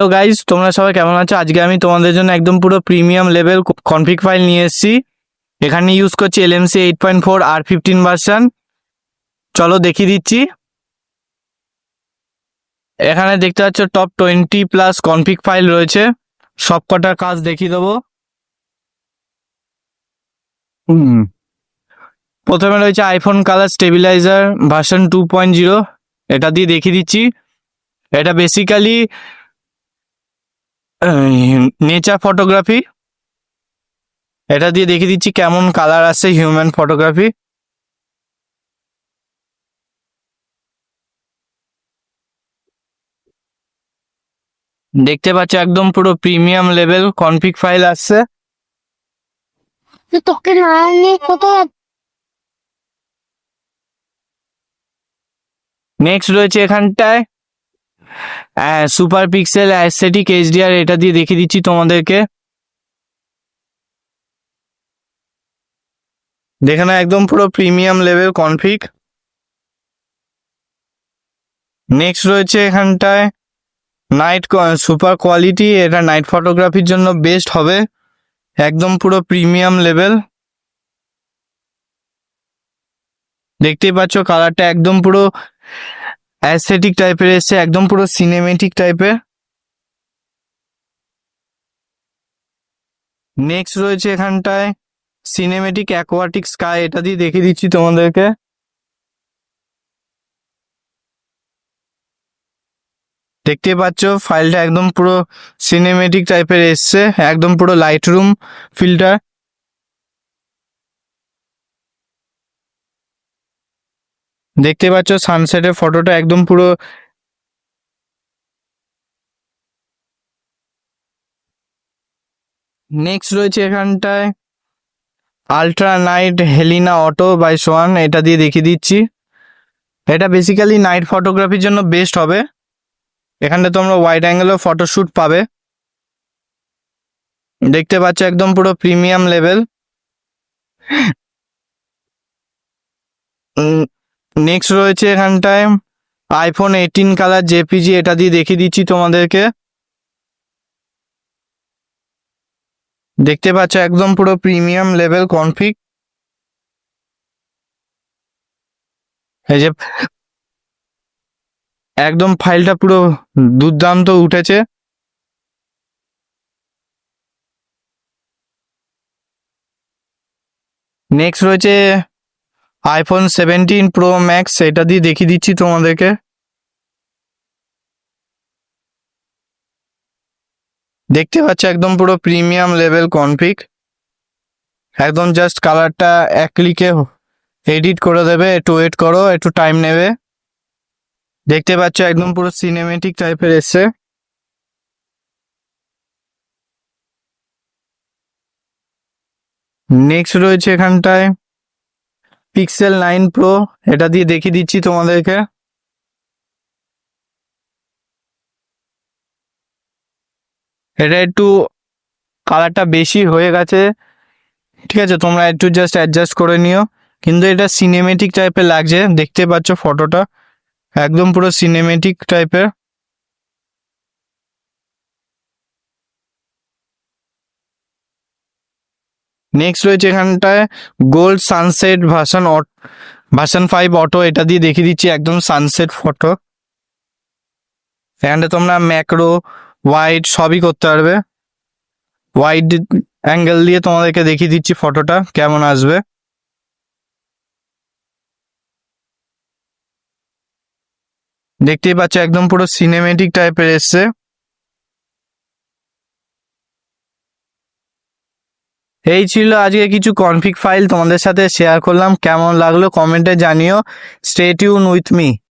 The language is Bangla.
তো গাইজ তোমরা সবাই কেমন আছো? আজকে আমি তোমাদের জন্য একদম পুরো প্রিমিয়াম লেভেল কনফিগ ফাইল নিয়ে এসেছি। এখানে ইউজ করছি এলএমসি এইট পয়েন্ট ফোর আর ফিফটিন ভার্সান চলো দেখিয়ে দিচ্ছি। এখানে দেখতে পাচ্ছ top twenty plus config file রয়েছে। সব কটার কাজ দেখিয়ে দেবো। হুম। প্রথমে রয়েছে iPhone colour stabiliser version two point zero এটা দিয়ে দেখিয়ে দিচ্ছি। এটা বেসিক্যালি নেচার ফটোগ্রাফি। এটা দিয়ে দেখিয়ে দিচ্ছি কেমন কালার আসছে হিউম্যান ফটোগ্রাফি। দেখতে পাচ্ছ একদম পুরো প্রিমিয়াম লেভেল কনফিগ ফাইল আসছে তোকে কোথায় নেক্সট রয়েছে এখানটায়। সুপার পিক্সেল অ্যাসেটিক এইচডিআর এটা দিয়ে দেখিয়ে দিচ্ছি তোমাদেরকে। দেখে না একদম পুরো প্রিমিয়াম লেভেল কনফিগ নেক্সট রয়েছে এখানটায় নাইট সুপার কোয়ালিটি এটা নাইট ফটোগ্রাফির জন্য বেস্ট হবে। একদম পুরো প্রিমিয়াম লেভেল দেখতেই পাচ্ছ কালারটা একদম পুরো অ্যাসথেটিক টাইপের এসছে একদম পুরো সিনেমেটিক টাইপের নেক্সট রয়েছে এখানটায় সিনেমেটিক অ্যাকোয়াটিক স্কাই এটা দিয়ে দেখিয়ে দিচ্ছি তোমাদেরকে। দেখতে পাচ্ছ ফাইলটা একদম পুরো সিনেমেটিক টাইপের এসছে, একদম পুরো লাইট রুম ফিল্টার দেখতে পাচ্ছ সানসেটের ফটোটা একদম পুরো নেক্সট রয়েছে এখানটায় ultra night Helena auto by swan এটা দিয়ে দেখিয়ে দিচ্ছি। এটা বেসিক্যালি নাইট ফটোগ্রাফির জন্য বেস্ট হবে। এখানটা তোমরা ওয়াইড অ্যাঙ্গেলও ফটোশ্যুট পাবে। দেখতে পাচ্ছ একদম পুরো প্রিমিয়াম লেভেল নেক্সট রয়েছে এখানটায় আইফোন এইটিন কালার জেপিজি এটা দিয়ে দেখিয়ে দিচ্ছি তোমাদেরকে। দেখতে পাচ্ছ একদম পুরো প্রিমিয়াম লেভেল কনফিগ এই যে একদম ফাইলটা পুরো দুর্দান্ত উঠেছে। নেক্সট রয়েছে আইফোন সেভেন্টিন প্রো ম্যাক্স এটা দিয়ে দেখিয়ে দিচ্ছি তোমাদেরকে। দেখতে পাচ্ছ একদম পুরো প্রিমিয়াম লেভেল কনফিগ একদম জাস্ট কালারটা এক ক্লিকে এডিট করে দেবে, একটু ওয়েট করো, একটু টাইম নেবে। দেখতে পাচ্ছ একদম পুরো সিনেমেটিক টাইপের এসছে। নেক্সট রয়েছে এখানটায়। পিক্সেল নাইন প্রো এটা দিয়ে দেখিয়ে দিচ্ছি তোমাদেরকে। এটা একটু কালারটা বেশি হয়ে গেছে। ঠিক আছে, তোমরা একটু জাস্ট অ্যাডজাস্ট করে নিও। কিন্তু এটা সিনেমেটিক টাইপের লাগছে, দেখতে পাচ্ছ ফটোটা একদম পুরো সিনেমেটিক টাইপের নেক্সট রয়েছে এখানটায় gold sunset version version five auto এটা দিয়ে দেখিয়ে দিচ্ছি একদম সানসেট ফটো এখানটা তোমরা ম্যাক্রো ওয়াইড সবই করতে পারবে। ওয়াইড অ্যাঙ্গেল দিয়ে তোমাদেরকে দেখিয়ে দিচ্ছি ফটোটা কেমন আসবে। দেখতেই পাচ্ছ একদম পুরো সিনেমেটিক টাইপের এসছে। এই ছিল আজকে কিছু কনফিক ফাইল তোমাদের সাথে শেয়ার করলাম। কেমন লাগল কমেন্টে জানিও। Stay tune with me